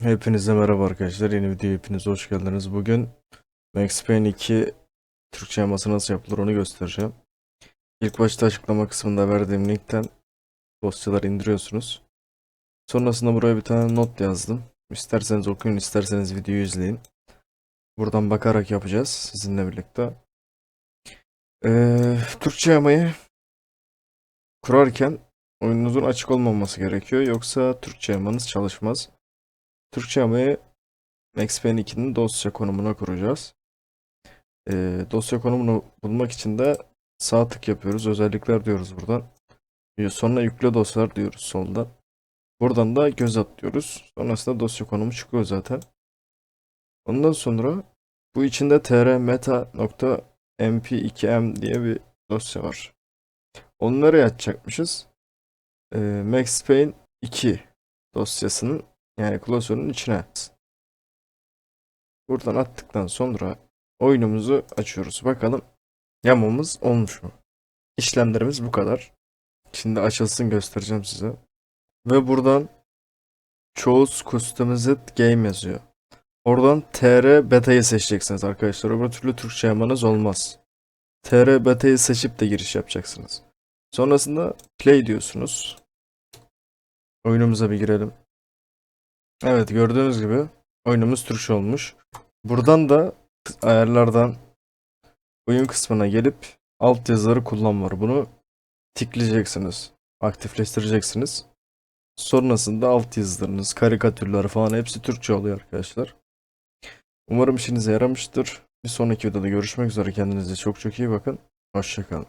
Hepinize merhaba arkadaşlar. Yeni videoya hepiniz hoş geldiniz. Bugün Max Payne 2 Türkçe yaması nasıl yapılır onu göstereceğim. İlk başta açıklama kısmında verdiğim linkten dosyaları indiriyorsunuz. Sonrasında buraya bir tane not yazdım. İsterseniz okuyun, isterseniz videoyu izleyin. Buradan bakarak yapacağız sizinle birlikte. Ee, Türkçe yamayı kurarken oyununuzun açık olmaması gerekiyor. Yoksa Türkçe yamanız çalışmaz. Türkçe yamayı Max Payne 2'nin dosya konumuna kuracağız. Ee, dosya konumunu bulmak için de sağ tık yapıyoruz. Özellikler diyoruz buradan. Ee, Sonra yükle dosyalar diyoruz soldan. Buradan da göz at diyoruz. Sonrasında dosya konumu çıkıyor zaten. Ondan sonra bu içinde trmeta.mp2m diye bir dosya var. Onları açacakmışız. Ee, Max Payne 2 dosyasının yani klasörün içine. Buradan attıktan sonra oyunumuzu açıyoruz. Bakalım yamamız olmuş mu? İşlemlerimiz bu kadar. Şimdi açılsın göstereceğim size. Ve buradan Choose Customized Game yazıyor. Oradan TR Beta'yı seçeceksiniz arkadaşlar. Öbür türlü Türkçe yamanız olmaz. TR Beta'yı seçip de giriş yapacaksınız. Sonrasında Play diyorsunuz. Oyunumuza bir girelim. Evet gördüğünüz gibi oyunumuz Türkçe olmuş. Buradan da ayarlardan oyun kısmına gelip alt yazıları kullan var. Bunu tikleyeceksiniz. Aktifleştireceksiniz. Sonrasında alt yazılarınız, karikatürler falan hepsi Türkçe oluyor arkadaşlar. Umarım işinize yaramıştır. Bir sonraki videoda görüşmek üzere. Kendinize çok çok iyi bakın. Hoşçakalın.